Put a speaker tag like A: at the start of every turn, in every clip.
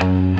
A: Mm-hmm.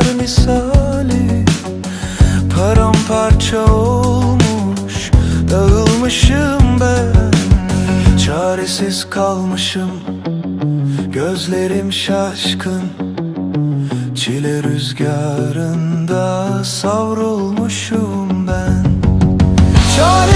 A: Çaresiz kalmışım Gözlerim şaşkın. Çile rüzgarında savrulmuşum ben. Çaresiz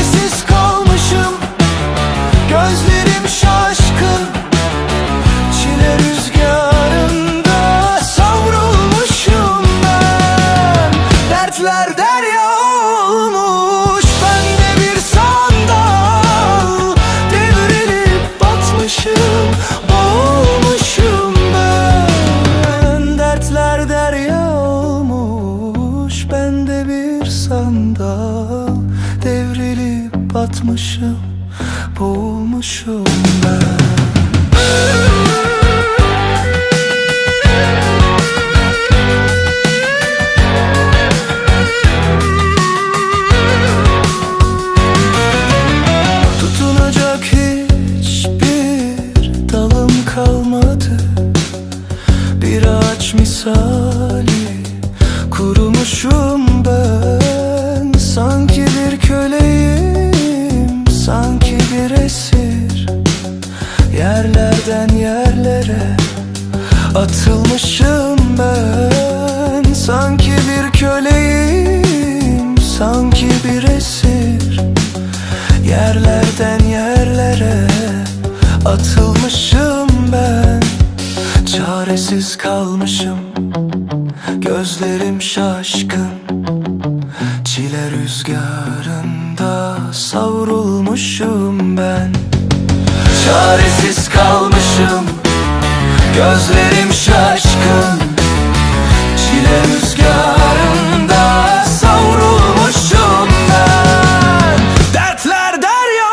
A: batmışım Boğulmuşum ben sanki bir esir. Yerlerden yerlere atılmışım ben. Sanki bir köleyim, sanki bir esir. Yerlerden yerlere atılmışım ben. Çaresiz kalmışım Gözlerim şaşkın. Çile rüzgarında savrulmuşum ben. Çaresiz kalmışım. Gözlerim şaşkın. Çile rüzgarında savrulmuşum ben. Dertler derya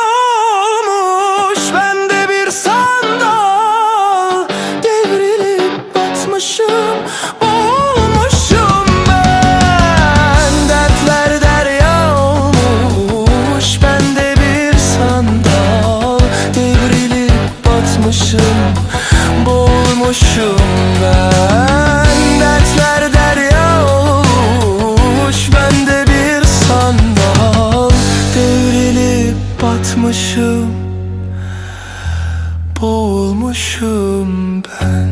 A: olmuş Ben de bir sandal. Devrilip batmışım batmışım Boğulmuşum ben